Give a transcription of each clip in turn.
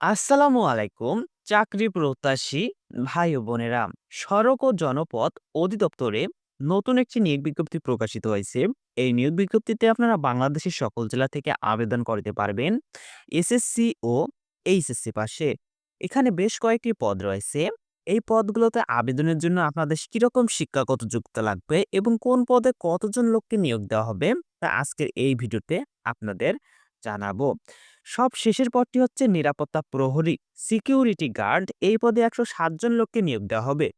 আসসালামু আলাইকুম, চাকরি প্রত্যাশী ভাই ও বোনেরা সড়ক ও জনপথ অধিদপ্তরে নতুন একটি নিয়োগ বিজ্ঞপ্তি প্রকাশিত হয়েছে। এই নিয়োগ বিজ্ঞপ্তিতে আপনারা বাংলাদেশের সকল জেলা থেকে আবেদন করতে পারবেন, এসএসসি ও এইচএসসি পাশে। এখানে বেশ কয়েকটি পদ রয়েছে। এই পদগুলোতে আবেদনের জন্য আপনাদের কীরকম শিক্ষাগত যোগ্যতা লাগবে এবং কোন পদে কতজন লোককে নিয়োগ দেওয়া হবে, তা আজকের এই ভিডিওতে আপনাদের জানাব। সব শেষের পদটি হচ্ছে নিরাপত্তা প্রহরী, সিকিউরিটি গার্ড। এই পদে একশো সাতজন লোককে নিয়োগ দেওয়া হবে।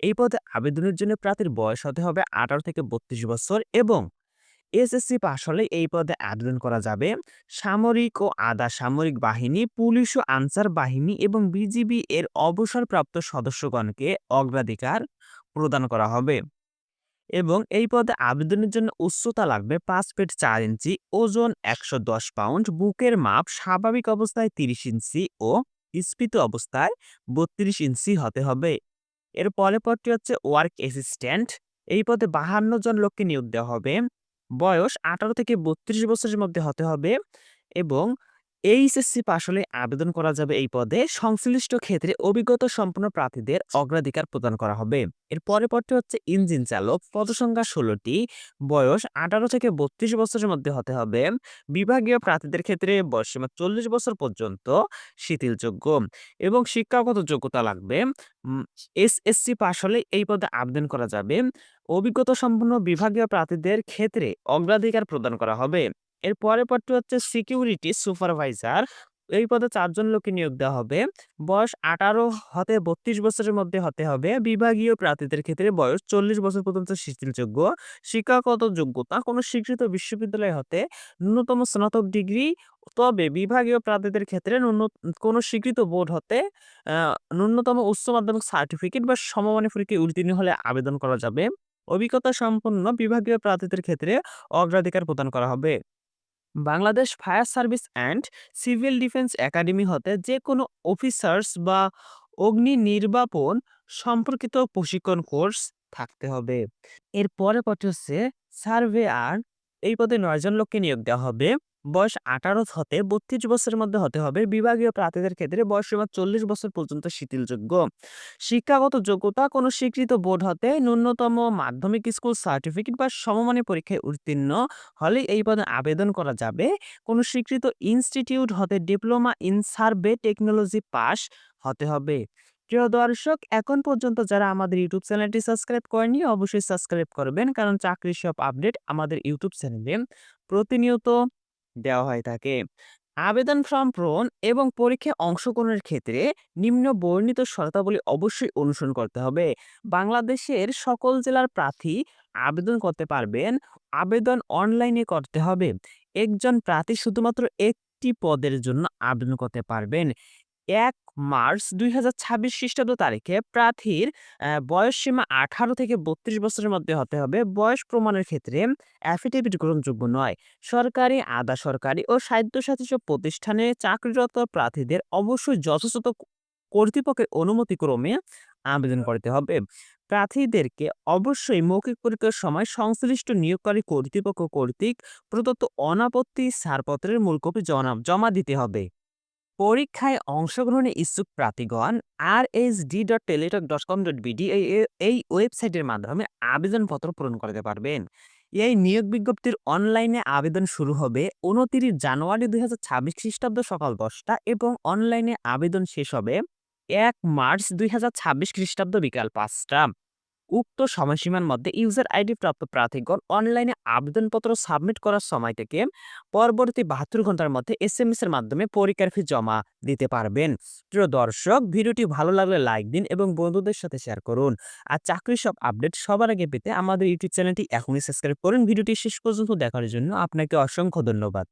এই পদে আবেদনের জন্য প্রার্থীর বয়স হতে হবে আঠারো থেকে বত্রিশ বছর এবং এসএসসি পাশ হলে এই পদে আবেদন করা যাবে। সামরিক ও আধা সামরিক বাহিনী, পুলিশ ও আনসার বাহিনী এবং বিজিবি এর অবসরপ্রাপ্ত সদস্যগণকে অগ্রাধিকার প্রদান করা হবে। এবং এই পদে আবেদনের জন্য উচ্চতা লাগবে পাঁচ ফিট চার ইঞ্চি, ওজন একশো দশ পাউন্ড, বুকের মাপ স্বাভাবিক অবস্থায় তিরিশ ইঞ্চি ও স্ফীত অবস্থায় বত্রিশ ইঞ্চি হতে হবে। এর পরে পদটি হচ্ছে ওয়ার্ক অ্যাসিস্ট্যান্ট। এই পদে বাহান্ন জন লোককে নিয়োগ দেওয়া হবে। বয়স আঠারো থেকে বত্রিশ বছরের মধ্যে হতে হবে এবং এইচএসসি পাশ হলে আবেদন করা যাবে এই পদে। সংশ্লিষ্ট ক্ষেত্রে অভিজ্ঞতা সম্পন্ন প্রার্থীদের অগ্রাধিকার প্রদান করা হবে। এর পরে পরটি হচ্ছে ইঞ্জিন চালক। পদসংখ্যা ষোলোটি। বয়স আঠারো থেকে বত্রিশ বছরের মধ্যে হতে হবে। বিভাগীয় প্রার্থীদের ক্ষেত্রে বয়সীমা চল্লিশ বছর পর্যন্ত শিথিলযোগ্য এবং শিক্ষাগত যোগ্যতা লাগবে। এসএসসি পাশ হলে এই পদে আবেদন করা যাবে। অভিজ্ঞতা সম্পন্ন বিভাগীয় প্রার্থীদের ক্ষেত্রে অগ্রাধিকার প্রদান করা হবে। এর পরের পদটি হচ্ছে সিকিউরিটি সুপারভাইজার। এই পদে চারজন লোককে নিয়োগ দেওয়া হবে। বয়স আঠারো হতে বত্রিশ বছরের মধ্যে হতে হবে। বিভাগীয় প্রার্থীদের ক্ষেত্রে বয়স চল্লিশ বছর পর্যন্ত শিথিলযোগ্য। শিক্ষাগত যোগ্যতা কোনো স্বীকৃত বিশ্ববিদ্যালয় হতে ন্যূনতম স্নাতক ডিগ্রি। তবে বিভাগীয় প্রার্থীদের ক্ষেত্রে ন্যূন, কোনো স্বীকৃত বোর্ড হতে ন্যূনতম উচ্চ মাধ্যমিক সার্টিফিকেট বা সমমানের পরীক্ষায় উত্তীর্ণ হলে আবেদন করা যাবে। অভিজ্ঞতা সম্পন্ন বিভাগীয় প্রার্থীদের ক্ষেত্রে অগ্রাধিকার প্রদান করা হবে। Bangladesh fire service and civil defence academy হতে যে কোনো অফিসার্স বা অগ্নি নির্বাপন সম্পর্কিত প্রশিক্ষণ কোর্স থাকতে হবে। এর পরে পথে হচ্ছে সার্ভে আর, এই পদে নয়জন লোককে নিয়োগ দেওয়া হবে। বয়স আঠারো হতে বত্রিশ বছরের মধ্যে হতে হবে। বিভাগীয় প্রার্থীদের ক্ষেত্রে বয়সসীমা চল্লিশ বছর পর্যন্ত শিথিলযোগ্য। শিক্ষাগত যোগ্যতা কোনো স্বীকৃত বোর্ড হতে ন্যূনতম মাধ্যমিক স্কুল সার্টিফিকেট বা সমমানের পরীক্ষায় উত্তীর্ণ হলে এই পদে আবেদন করা যাবে। কোনো স্বীকৃত ইনস্টিটিউট হতে diploma in survey technology pass হতে হবে। প্রিয় দর্শক, এখন পর্যন্ত যারা আমাদের ইউটিউব চ্যানেলটি সাবস্ক্রাইব করেনি অবশ্যই সাবস্ক্রাইব করবেন, কারণ চাকরির সব আপডেট আমাদের ইউটিউব চ্যানেলে প্রতিনিয়ত দেওয়া হয়ে থাকে। আবেদন ফর্ম পূরণ এবং পরীক্ষায় অংশগ্রহণের ক্ষেত্রে নিম্ন বর্ণিত শর্তাবলী অবশ্যই অনুসরণ করতে হবে। বাংলাদেশের সকল জেলার প্রার্থী আবেদন করতে পারবেন। আবেদন অনলাইনে করতে হবে। একজন প্রার্থী শুধুমাত্র একটি পদের জন্য আবেদন করতে পারবেন। এক মার্চ দুই হাজার ছাব্বিশ খ্রিস্টাব্দ তারিখে প্রার্থীর বয়স সীমা আঠারো থেকে বত্রিশ বছরের মধ্যে হতে হবে। বয়স প্রমাণের ক্ষেত্রে অ্যাফিডেভিট গ্রহণযোগ্য নয়। সরকারি আধা সরকারি ও স্বায়ত্তশাসিত প্রতিষ্ঠানে চাকরিরত প্রার্থীদের অবশ্যই যথাযথ কর্তৃপক্ষের অনুমতিক্রমে আবেদন করতে হবে। প্রার্থীদেরকে অবশ্যই মৌখিক পরীক্ষার সময় সংশ্লিষ্ট নিয়োগকারী কর্তৃপক্ষ কর্তৃক প্রদত্ত অনাপত্তি ছাড়পত্রের মূল কপি জমা দিতে হবে। পরীক্ষায় অংশগ্রহণে ইচ্ছুক প্রার্থীগণ R S D dot Teletalk dot com dot BD এই ওয়েবসাইটের মাধ্যমে আবেদনপত্র পূরণ করতে পারবেন। এই নিয়োগ বিজ্ঞপ্তির অনলাইনে আবেদন শুরু হবে উনতিরিশ জানুয়ারি দুই হাজার ছাব্বিশ খ্রিস্টাব্দ সকাল দশটা এবং অনলাইনে আবেদন শেষ হবে এক মার্চ দুই হাজার ছাব্বিশ খ্রিস্টাব্দ বিকাল পাঁচটা। উক্ত সময়সীমার মধ্যে ইউজার আইডি প্রাপ্ত প্রার্থীগণ অনলাইনে আবেদনপত্র সাবমিট করার সময় থেকে পরবর্তী বাহাত্তর ঘণ্টার মধ্যে এস এম এর মাধ্যমে পরীক্ষার ফি জমা দিতে পারবেন। প্রিয় দর্শক, ভিডিওটি ভালো লাগলে লাইক দিন এবং বন্ধুদের সাথে শেয়ার করুন। আর চাকরির সব আপডেট সবার আগে পেতে আমাদের ইউটিউব চ্যানেলটি এখনই সাবস্ক্রাইব করুন। ভিডিওটি শেষ পর্যন্ত দেখার জন্য আপনাকে অসংখ্য ধন্যবাদ।